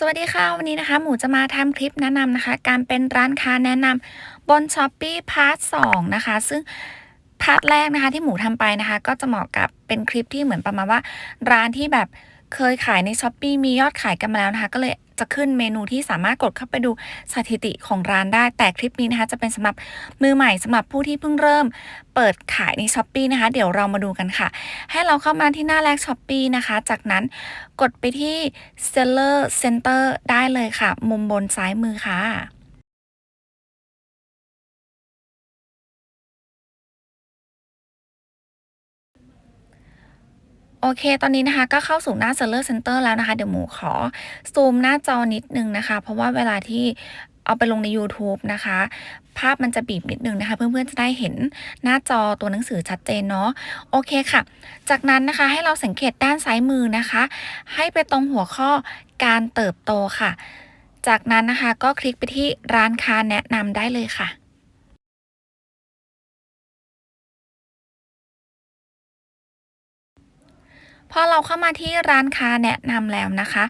สวัสดีค่ะ วันนี้นะคะ หมูจะมาทำคลิปแนะนำนะคะ การเป็นร้านค้าแนะนำบน s h อ p e e พาร์ทสนะคะ ซึ่งพาร์ทแรกนะคะ ที่หมูทำไปนะคะ ก็จะเหมาะกับเป็นคลิปที่เหมือนประมาณว่า ร้านที่แบบ เคยขายใน s h อ p e e มียอดขายกันมาแล้วนะคะ ก็เลยจะขึ้นเมนูที่สามารถกดเข้าไปดูสถิติของร้านได้ แต่คลิปนี้นะคะ จะเป็นสำหรับมือใหม่สำหรับผู้ที่เพิ่งเริ่มเปิดขายใน s h อ p e e นะคะ เดี๋ยวเรามาดูกันค่ะ ให้เราเข้ามาที่หน้าแรก s h อ p e e นะคะ จากนั้นกดไปที่ Seller Center ได้เลยค่ะ มุมบนซ้ายมือค่ะ โอเค ตอนนี้นะคะก็เข้าสู่หน้า Seller Center แล้วนะคะ เดี๋ยวหมูขอซูมหน้าจอนิดนึงนะคะ เพราะว่าเวลาที่เอาไปลงใน YouTube นะคะ ภาพมันจะบีบนิดนึงนะคะ เพื่อนๆจะได้เห็นหน้าจอตัวหนังสือชัดเจนเนาะโอเคค่ะ จากนั้นนะคะให้เราสังเกตด้านซ้ายมือนะคะ ให้ไปตรงหัวข้อการเติบโตค่ะ จากนั้นนะคะก็คลิกไปที่ร้านค้าแนะนำได้เลยค่ะ พอเราเข้ามาที่ร้านค้าแนะนำแล้วนะคะ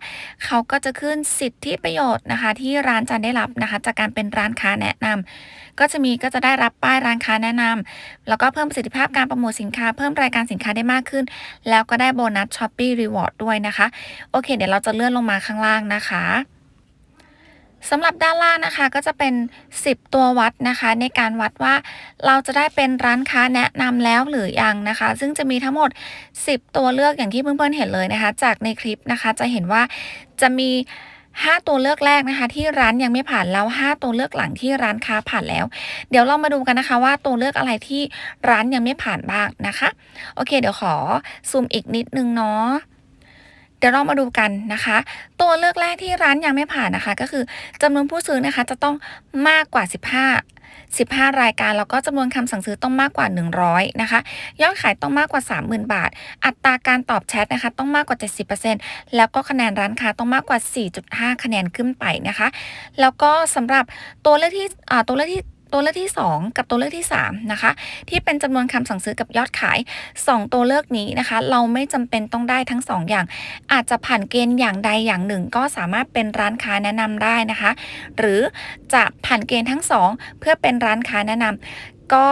เขาก็จะขึ้นสิทธิประโยชน์นะคะ ที่ร้านจะได้รับนะคะ จากการเป็นร้านค้าแนะนำก็จะมีก็จะได้รับป้ายร้านค้าแนะนำแล้วก็เพิ่มประสิทธิภาพการโปรโมทสินค้า เพิ่มรายการสินค้าได้มากขึ้น แล้วก็ได้โบนัสช้อปปี้รีวอร์ดด้วยนะคะ โอเค เดี๋ยวเราจะเลื่อนลงมาข้างล่างนะคะ สำหรับด้านล่างนะคะก็จะเป็น 10 ตัววัดนะคะ ในการวัดว่าเราจะได้เป็นร้านค้าแนะนำแล้วหรือยังนะคะ ซึ่งจะมีทั้งหมด 10 ตัวเลือกอย่างที่เพื่อนๆเห็นเลยนะคะ จากในคลิปนะคะจะเห็นว่าจะมี5 ตัวเลือกแรกนะคะ ที่ร้านยังไม่ผ่านแล้ว 5 ตัวเลือกหลังที่ร้านค้าผ่านแล้ว เดี๋ยวเรามาดูกันนะคะว่าตัวเลือกอะไรที่ร้านยังไม่ผ่านบ้างนะคะ โอเค เดี๋ยวขอซูมอีกนิดนึงเนาะ เดี๋ยวเรามาดูกันนะคะ ตัวเลือกแรกที่ร้านยังไม่ผ่านนะคะ ก็คือจำนวนผู้ซื้อนะคะจะต้องมากกว่า 15 15 รายการ แล้วก็จำนวนคำสั่งซื้อต้องมากกว่า 100 นะคะ ยอดขายต้องมากกว่า 30,000 บาท อัตราการตอบแชทนะคะ ต้องมากกว่า 70%แล้วก็คะแนนร้านค้าต้องมากกว่า 4.5 คะแนนขึ้นไปนะคะ แล้วก็สำหรับตัวเลือกที่ตัวเลือกที่ ตัวเลือกที่ 2 กับตัวเลือกที่ 3 นะคะ ที่เป็นจำนวนคำสั่งซื้อกับยอดขาย 2 ตัวเลือกนี้นะคะ เราไม่จำเป็นต้องได้ทั้ง 2 อย่าง อาจจะผ่านเกณฑ์อย่างใดอย่างหนึ่ง ก็สามารถเป็นร้านค้าแนะนำได้นะคะ หรือจะผ่านเกณฑ์ทั้ง 2 เพื่อเป็นร้านค้าแนะนำ ก็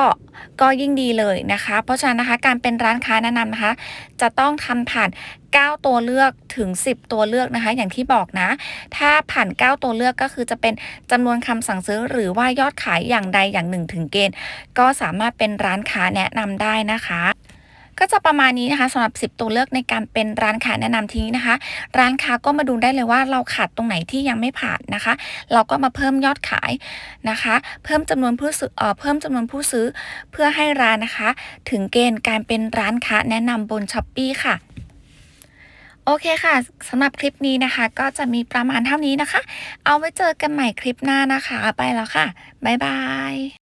ก็ยิ่งดีเลยนะคะ เพราะฉะนั้นนะคะการเป็นร้านค้าแนะนำนะคะ จะต้องทำผ่าน 9 ตัวเลือกถึง 10 ตัวเลือกนะคะ อย่างที่บอกนะ ถ้าผ่าน 9 ตัวเลือกก็คือจะเป็นจำนวนคำสั่งซื้อหรือว่ายอดขายอย่างใดอย่างหนึ่งถึงเกณฑ์ ก็สามารถเป็นร้านค้าแนะนำได้นะคะ ก็จะประมาณนี้นะคะสำหรับ 10 ตัวเลือกในการเป็นร้านค้าแนะนำทีนี้นะคะ ร้านค้าก็มาดูได้เลยว่าเราขาดตรงไหนที่ยังไม่ผ่านนะคะ เราก็มาเพิ่มยอดขายนะคะ เพิ่มจำนวนผู้ซื้อเออเพิ่มจำนวนผู้ซื้อเพื่อให้ร้านนะคะ ถึงเกณฑ์การเป็นร้านค้าแนะนำบนช้อปปีค่ะโอเคค่ะสำหรับคลิปนี้นะคะ ก็จะมีประมาณเท่านี้นะคะ เอาไว้เจอกันใหม่คลิปหน้านะคะ ไปแล้วค่ะ บ๊ายบาย